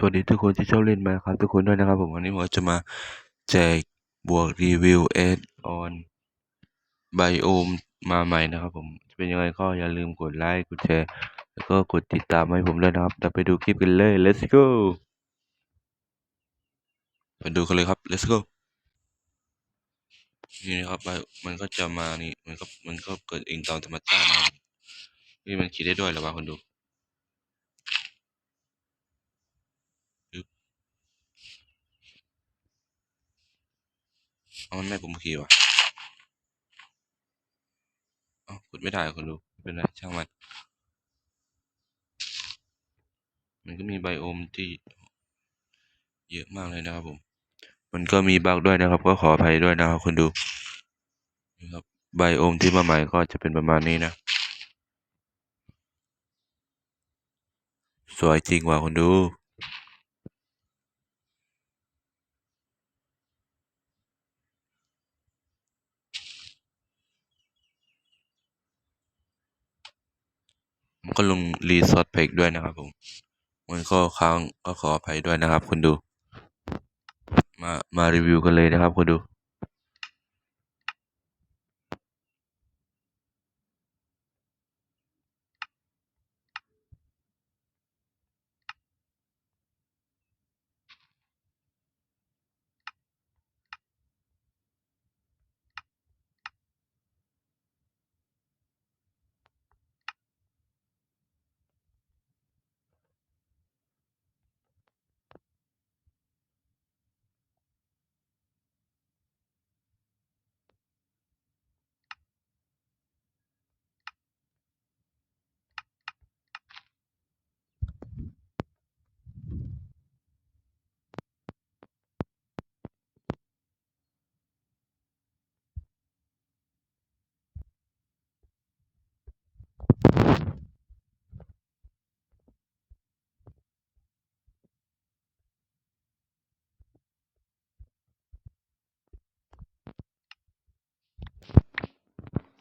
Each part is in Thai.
สวัสดีทุกคนที่ชอบเล่นมาครับทุกคนด้วยนะครับผมวันนี้ผมจะมาแจกบวกรีวิวแอดออนไบโอมมาใหม่นะครับผมจะเป็นยังไงก็อย่าลืมกดไลค์กดแชร์แล้วก็กดติดตามให้ผมด้วยนะครับเราไปดูคลิปกันเลย let's go ไปดูกันเลยครับ let's go นี่นะครับมันก็จะมานี่มันก็มันก็เกิดเองตามธรรมชาตินะนี่มันคิดได้ด้วยหรือวะคนดู เอามันแม่ผมขี่ว่ะเอ้ากดไม่ได้คนดูไม่เป็นไรช่างมัน มันก็มีไบโอมที่เยอะมากเลยนะครับผม มันก็มีบักด้วยนะครับ ก็ขออภัยด้วยนะครับคนดูนะครับไบโอมที่มาใหม่ก็จะเป็นประมาณนี้นะ สวยจริงว่ะคนดู มันก็ลงรีซอสเพกด้วยนะครับผมมันก็ค้างก็ขออภัยด้วยนะครับคุณดู มามารีวิวกันเลยนะครับคุณดู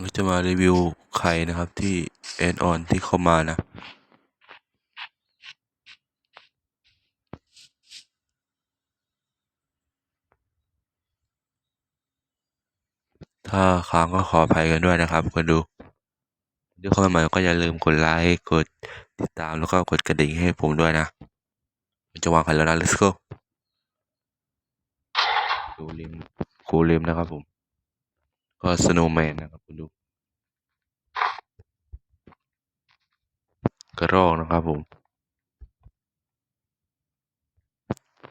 เราจะมารีวิวใครนะครับที่แอนออนที่เข้ามานะ ถ้าค้างก็ขออภัยกันด้วยนะครับคนดูดี๋ยเข้ามาใหม่ก็อย่าลืมกดไลค์กดติดตามแล้วก็กดกระดิ่งให้ผมด้วยนะมันจะวางใครแล้วนะ let's go ดูริมคูริมนะครับผม ก็สโนว์แมนนะครับคุณดูกระรอกนะครับผม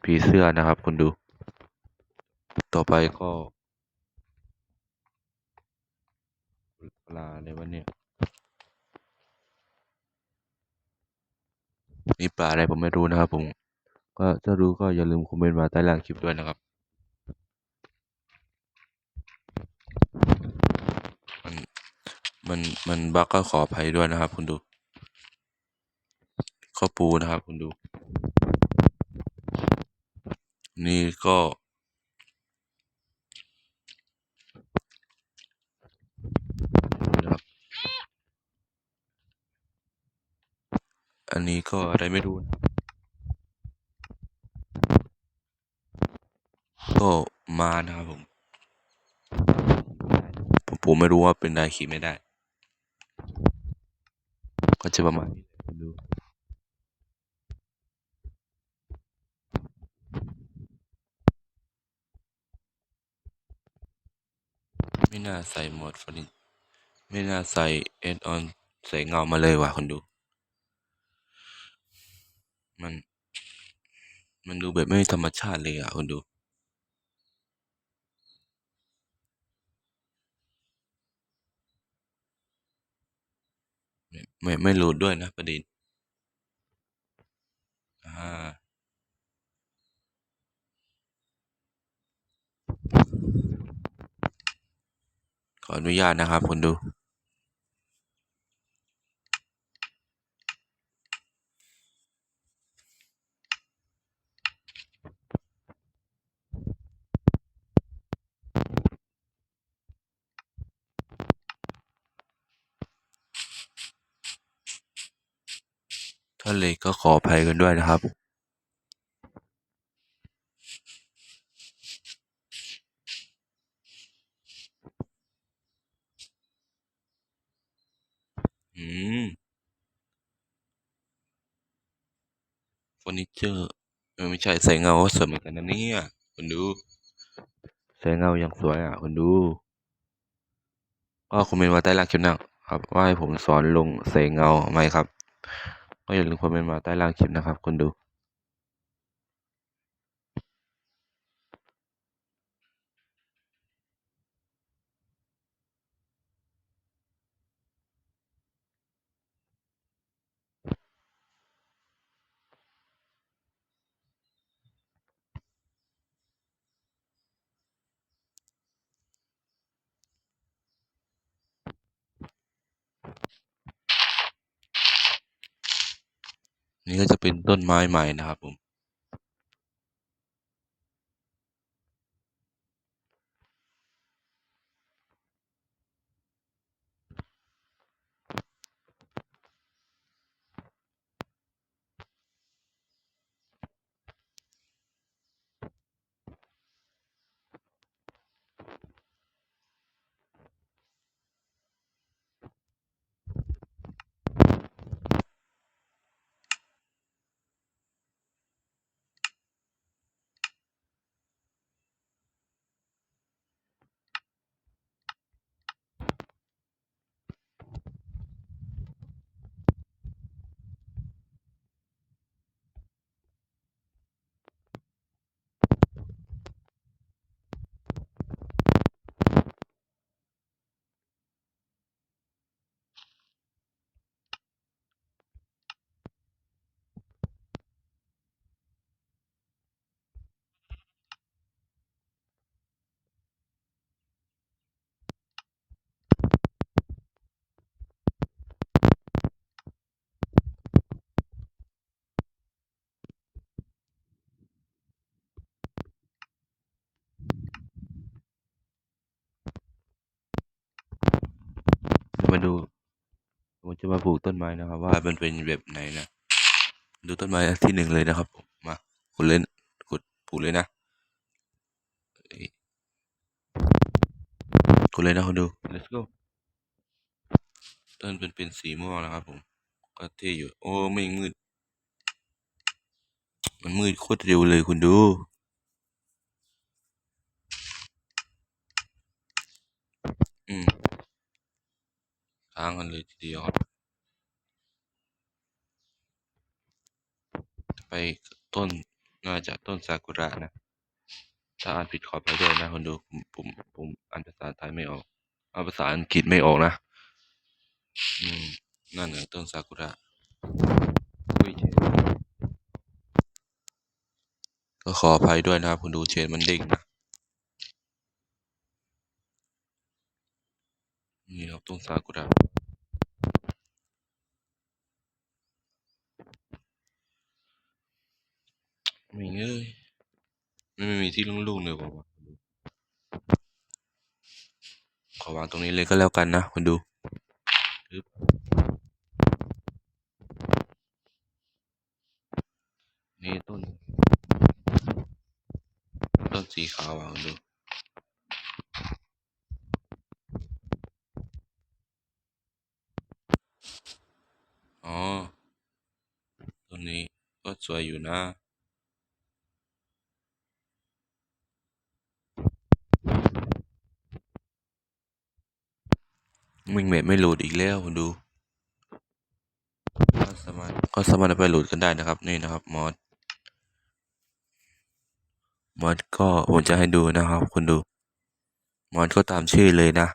ผีเสื้อนะครับคุณดู ต่อไปก็ปลาอะไรวะเนี่ยมีปลาอะไรผมไม่รู้นะครับผม ก็ถ้ารู้ก็อย่าลืมคอมเมนต์มาใต้ล่างคลิปด้วยนะครับ มัน มันมันบั๊กก็ขออภัยด้วยนะครับ คุณดูข้อปูนะครับ คุณดู นี่ก็นะครับอันนี้ก็อะไรไม่รู้นะก็มานะครับผม ผมผมไม่รู้ว่าเป็นได้ขี่ไม่ได้ ก็จะประมาณนี้ดูไม่น่าใส่โหมดฟลินไม่น่าใส่เอ็นออนใส่เงามาเลยว่ะคนดู มัน มันดูแบบไม่ธรรมชาติเลยอะคนดู ไม่ไม่ไม่โหลดด้วยนะประเด็นอ่าขออนุญาตนะครับคุณดู ถ้เลยก็ขออภัยกันด้วยนะครับอืมเฟอร์นิเจอร์ไม่ใช่ใส่เงาสวยเหมือนกันนะเนี่ยคุณดู ใส่เงาอย่างสวยอะคุณดู ก็คอมเมนต์มาใต้ล่างคลิปหน้าครับว่าให้ผมสอนลงใส่เงาไหมครับ ก็อย่าลืมคอมเมนต์มาใต้ล่างคลิปนะครับคุณดู นี่ก็จะเป็นต้นไม้ใหม่นะครับผม มาดูผมจะมาปลูกต้นไม้นะครับ ว่ามันเป็นแบบไหนนะดูต้นไม้ที่หนึ่งเลยนะครับผมมาขุดเล่นขุดปลูกเลยนะเอ้ยขุดเลยนะคุณดู let's go ต้นเป็นเป็นสีม่วงนะครับ ผม ก็เท่อยู่ โอ้ไม่มืด มันมืดโคตรเร็วเลยคุณดูอืม ค้างกันเลยทีเดียวครับไปต้นน่าจะต้นซากุระนะ ถ้าอ่านผิดขอไปด้วยนะคนดูผมผมผมอ่านภาษาไทยไม่ออกอ่านภาษาอังกฤษไม่ออกนะ อืมนั่นแหละต้นซากุระก็ขออภัยด้วยนะครับคุณดูเชนมันเด้งนะ นี่ครับต้นซากุระไม่เอ้ยไม่ไม่มีที่ลุ่งๆเลยว่ะวะคุณดูขอวางตรงนี้เลยก็แล้วกันนะคุณดูนี่ต้น ต้นสีขาวอะคุณดู อ๋อ ต้นนี้ ก็สวยอยู่นะมิงเมดไม่โหลดอีกแล้วคุณดูก็สามารถก็สามารถไปโหลดกันได้นะครับ นี่นะครับมอดมอดก็ผมจะให้ดูนะครับ คุณดูมอดก็ตามชื่อเลยนะ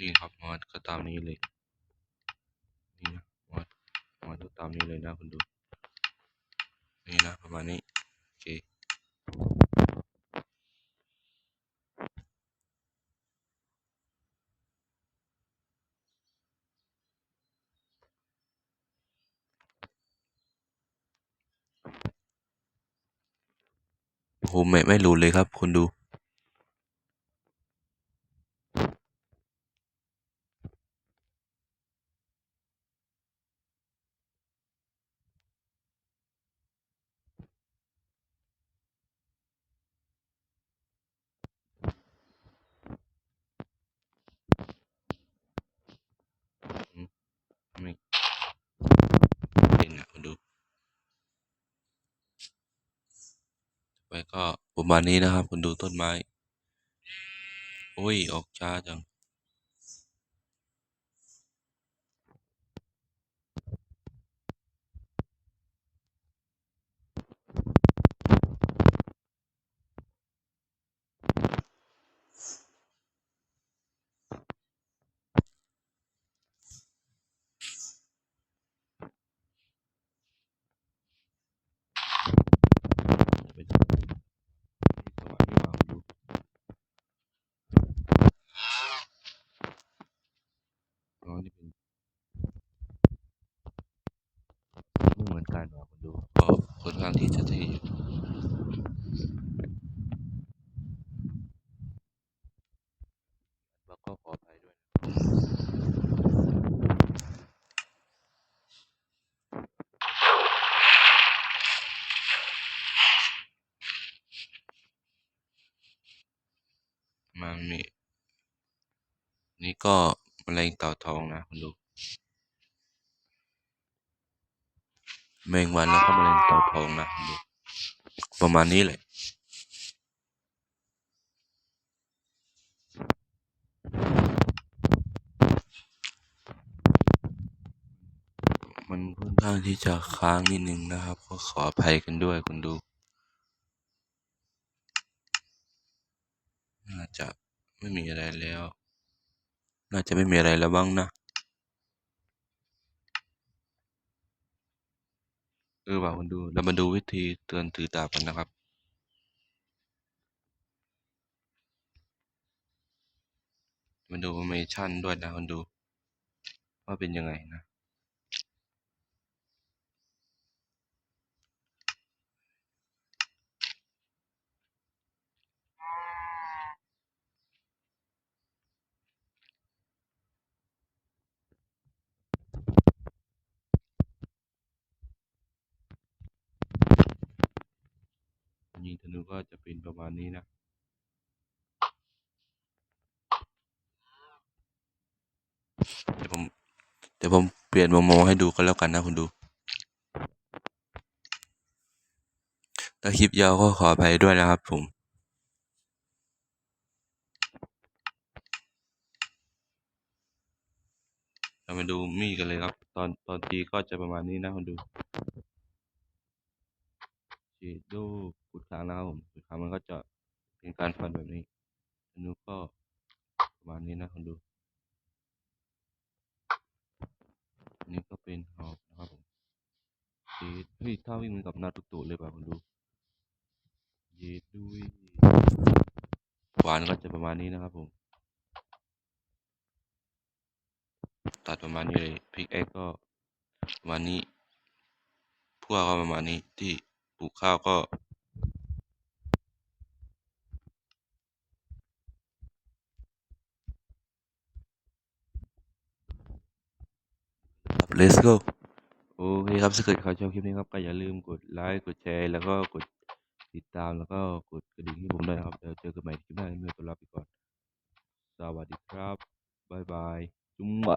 นี่ครับมอดก็ตามนี้เลยนี่นะมอดมอดก็ตามนี้เลยนะคุณดูนี่นะประมาณนี้โอเคโอ้โหไม่ไม่รู้เลยครับคุณดู ก็ ประมาณนี้นะครับ คุณดูต้นไม้ โอ้ย ออกช้าจัง เป็นที่สว่างนี่หว่าคุณดูอ๋อนี่เป็นไม่เหมือนกันว่ะคุณดูก็ค่อนข้างที่จะที่อยู่แล้วก็ขออภัยด้วยนะมันมี นี่ก็แมลงเต่าทองนะคุณดูแมงวันแล้วก็แมลงเต่าทองนะคุณดูประมาณนี้แหละมันค่อนข้างที่จะค้างนิดนึงนะครับ ก็ขออภัยกันด้วยคุณดู น่าจะไม่มีอะไรแล้ว น่าจะไม่มีอะไรแล้วบ้างนะเออว่าคุณดูเรามาดูวิธีเตือนถือดาบกันนะครับ มาดูเมชั่นด้วยนะคุณดู ว่าเป็นยังไงนะ นูก็จะเป็นประมาณนี้นะเดี๋ยวผมเดี๋ยวผมเปลี่ยนมุมมองให้ดูก็แล้วกันนะคุณดู ถ้าคลิปยาวก็ขออภัยด้วยนะครับผมเรามาดูมีดกันเลยครับ ตอนตอนตีก็จะประมาณนี้นะคุณดู ดดูขุดค้างนะครับผมขุดค้างมันก็จะเป็นการฟันแบบนี้ธนูก็ประมาณนี้นะคุณดูอันนี้ก็เป็นหอกนะครับผมย็ดเฮ้ยถ้าวิ่งเหมือนกับนารูโตะเลยป่ะคุณดูย็ดด้วยขวานก็จะประมาณนี้นะครับผมตัดประมาณนี้เลยพิกแอคก็ประมาณนี้พวกก็ประมาณนี้ที่ ปลูกข้าวก็ครับ let's go โอเคครับถ้าเกิดใครชอบคลิปนี้ครับก็อย่าลืมกดไลค์กดแชร์ แล้วก็กดติดตามแล้วก็กดกระดิ่งให้ผมด้วยนะครับเดี๋ยวเจอกันใหม่คลิปหน้าเมื่อตัวลาไปก่อน สวัสดีครับ บ๊ายบาย จุ๊มบะ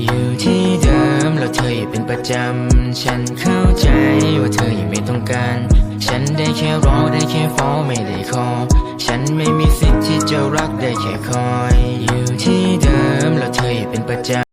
อยู่ที่ เดิมแล้วเธออย่าเป็นประจำ ฉันเข้าใจว่าเธอยังไม่ต้องการ ฉันได้แค่รอได้แค่ฟ้อไม่ได้ขอ ฉันไม่มีสิทธิ์ที่จะรักได้แค่คอย อยู่ที่เดิมแล้วเธออย่าเป็นประจำ